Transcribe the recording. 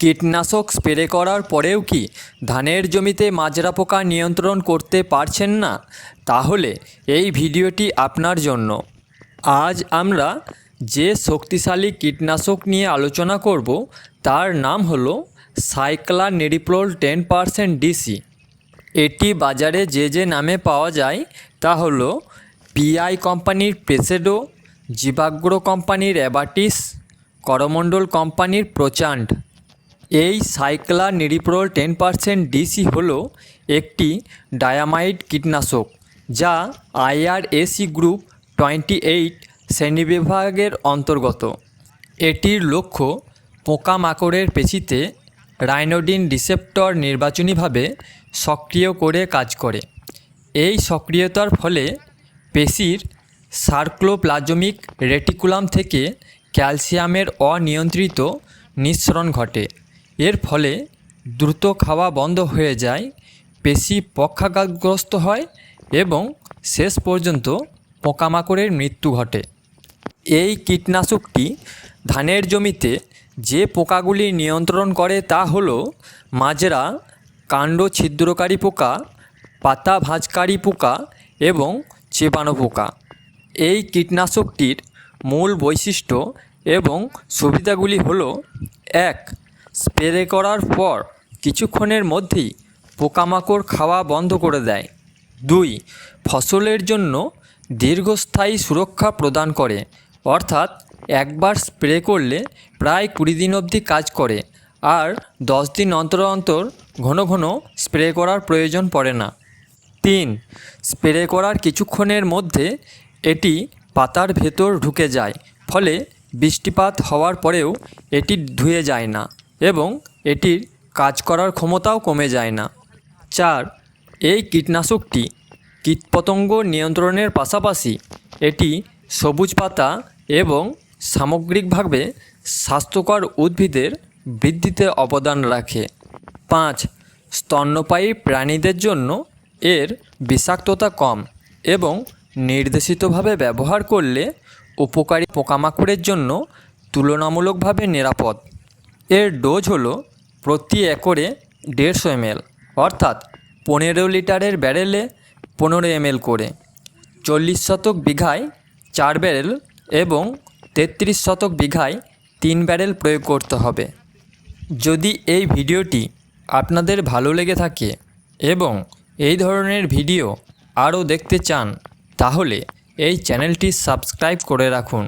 কীটনাশক স্প্রে করার পরেও কি ধানের জমিতে মাজরা পোকা নিয়ন্ত্রণ করতে পারছেন না? তাহলে এই ভিডিওটি আপনার জন্য। আজ আমরা যে শক্তিশালী কীটনাশক নিয়ে আলোচনা করব, তার নাম হলো cyclaniliprole ten percent DC. এটি বাজারে যে যে নামে পাওয়া যায়, তা হলো পিআই কোম্পানির প্রেসেডো জিবাগ্রো কোম্পানির অ্যাবাটিস, করমণ্ডল কোম্পানির প্রচান্ড এই cyclaniliprole ten percent DC হল একটি ডায়ামাইড কীটনাশক, যা আইআরএসি গ্রুপ টোয়েন্টি এইট শ্রেণীবিভাগের অন্তর্গত। এটির লক্ষ্য পোকামাকড়ের পেশিতে রাইনোডিন রিসেপ্টর নির্বাচনীভাবে সক্রিয় করে কাজ করে। এই সক্রিয়তার ফলে পেশির সার্ক্লোপ্লাজমিক রেটিকুলাম থেকে ক্যালসিয়ামের অনিয়ন্ত্রিত নিঃসরণ ঘটে। এর ফলে দ্রুত খাওয়া বন্ধ হয়ে যায়, পেশি পক্ষাঘাতগ্রস্ত হয় এবং শেষ পর্যন্ত পোকামাকড়ের মৃত্যু ঘটে। এই কীটনাশকটি ধানের জমিতে যে পোকাগুলি নিয়ন্ত্রণ করে তা হল মাজরা, কাণ্ড ছিদ্রকারী পোকা, পাতা ভাঁজকারী পোকা এবং চেপানো পোকা। এই কীটনাশকটির মূল বৈশিষ্ট্য এবং সুবিধাগুলি হল, এক স্প্রে করার পর কিছুক্ষণের মধ্যেই পোকামাকড় খাওয়া বন্ধ করে দেয়। দুই, ফসলের জন্য দীর্ঘস্থায়ী সুরক্ষা প্রদান করে। অর্থাৎ একবার স্প্রে করলে প্রায় কুড়ি দিন অবধি কাজ করে। আর দশ দিন অন্তর অন্তর ঘন ঘন স্প্রে করার প্রয়োজন পড়ে না। তিন, স্প্রে করার কিছুক্ষণের মধ্যে এটি পাতার ভেতর ঢুকে যায়, ফলে বৃষ্টিপাত হওয়ার পরেও এটি ধুয়ে যায় না। এবং এটির কাজ করার ক্ষমতাও কমে যায় না। চার, এই কীটনাশকটি কীটপতঙ্গ নিয়ন্ত্রণের পাশাপাশি এটি সবুজ পাতা এবং সামগ্রিকভাবে স্বাস্থ্যকর উদ্ভিদের বৃদ্ধিতে অবদান রাখে। পাঁচ, স্তন্যপায়ী প্রাণীদের জন্য এর বিষাক্ততা কম এবং নির্দেশিতভাবে ব্যবহার করলে উপকারী পোকামাকড়ের জন্য তুলনামূলকভাবে নিরাপদ। এর ডোজ হলো প্রতি একরে দেড়শো এমএল, অর্থাৎ পনেরো লিটারের ব্যারেলে পনেরো এমএল করে, চল্লিশ শতক বিঘায় চার ব্যারেল এবং তেত্রিশ শতক বিঘায় তিন ব্যারেল প্রয়োগ করতে হবে। যদি এই ভিডিওটি আপনাদের ভালো লেগে থাকে এবং এই ধরনের ভিডিও আরও দেখতে চান, তাহলে এই চ্যানেলটি সাবস্ক্রাইব করে রাখুন।